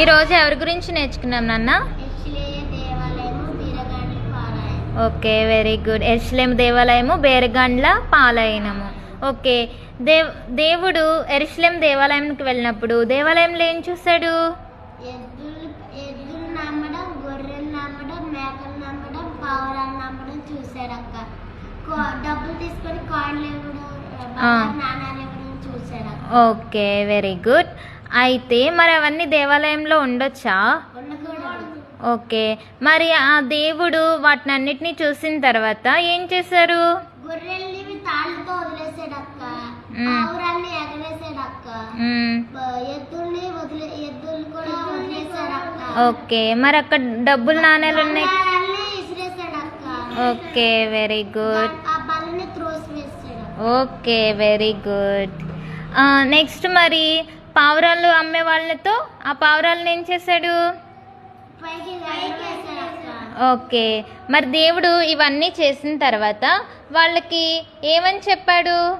ఈరోజు ఎవరి గురించి నేర్చుకున్నాం నాన్న? Okay very good. ఎర్స్లేం దేవాలయము బేరగండ్ల పాలయనము ఓకే దేవ్ దేవుడు ఎరుస్లేం దేవాలయంకి వెళ్ళినప్పుడు దేవాలయంలో ఏం చూశాడు ఓకే వెరీ గుడ్. అయితే మరి అవన్నీ దేవాలయంలో ఉండొచ్చా? ఓకే. మరి ఆ దేవుడు వాటిని అన్నిటినీ చూసిన తర్వాత ఏం చేశారు? ఓకే. మరి అక్కడ డబ్బులు నాణేలు ఉన్నాయి? Okay very good. Okay very good. Next మరి పావురాలు అమ్మే వాళ్ళతో? ఆ పావురాలను ఏం చేశాడు? ఓకే. మరి దేవుడు ఇవన్నీ చేసిన తర్వాత వాళ్ళకి ఏమని చెప్పాడు.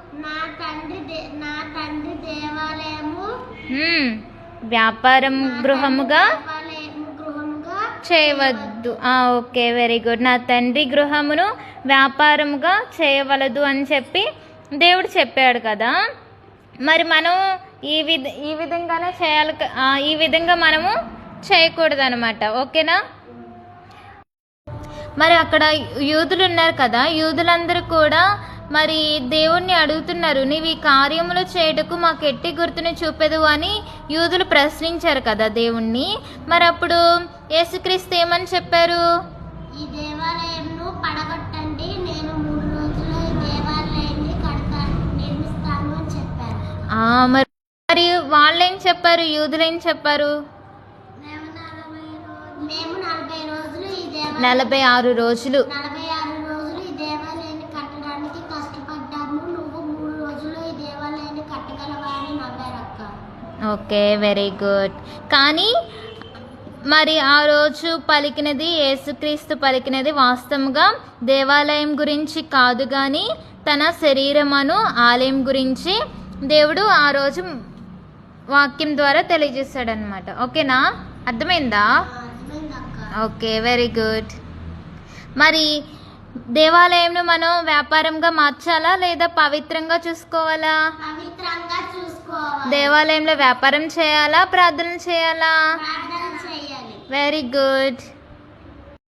వ్యాపారం గృహముగా? చేయవద్దు. ఓకే. Very good. నా తండ్రి గృహమును వ్యాపారముగా చేయవలదు అని చెప్పి దేవుడు చెప్పాడు కదా. మరి మనం ఈ విధ ఈ విధంగానే చేయాలి ఈ విధంగా మనము చేయకూడదు అనమాట ఓకేనా? మరి అక్కడ యూదులు ఉన్నారు కదా యూదులందరూ కూడా మరి దేవుణ్ణి అడుగుతున్నారు నీవు ఈ కార్యములు చేయుటకు మాకు ఎట్టి గుర్తుని చూపెదు అని యూదులు ప్రశ్నించారు కదా దేవుణ్ణి. మరి అప్పుడు యేసుక్రీస్తు ఏమని చెప్పారు? ఈ దేవాలయంను పడగొట్టండి నేను మూడు రోజుల్లో ఈ దేవాలయాన్ని కడతాను నిర్మిస్తాను అని చెప్పారు. మరి వాళ్ళేం చెప్పారు? యూదులు చెప్పారు? నలభై ఆరు రోజులు. Okay very good. కానీ మరి ఆ రోజు పలికినది యేసుక్రీస్తు పలికినది వాస్తవంగా దేవాలయం గురించి కాదు కానీ తన శరీరమును ఆలయం గురించి దేవుడు ఆ రోజు వాక్యం ద్వారా తెలియజేశాడనమాట ఓకేనా? అర్థమైందా? Okay very good. మరి దేవాలయంను మనం వ్యాపారంగా మార్చాలా లేదా పవిత్రంగా చూసుకోవాలా? దేవాలయంలో వ్యాపారం చేయాలా? ప్రార్థన చేయాలి. Very good.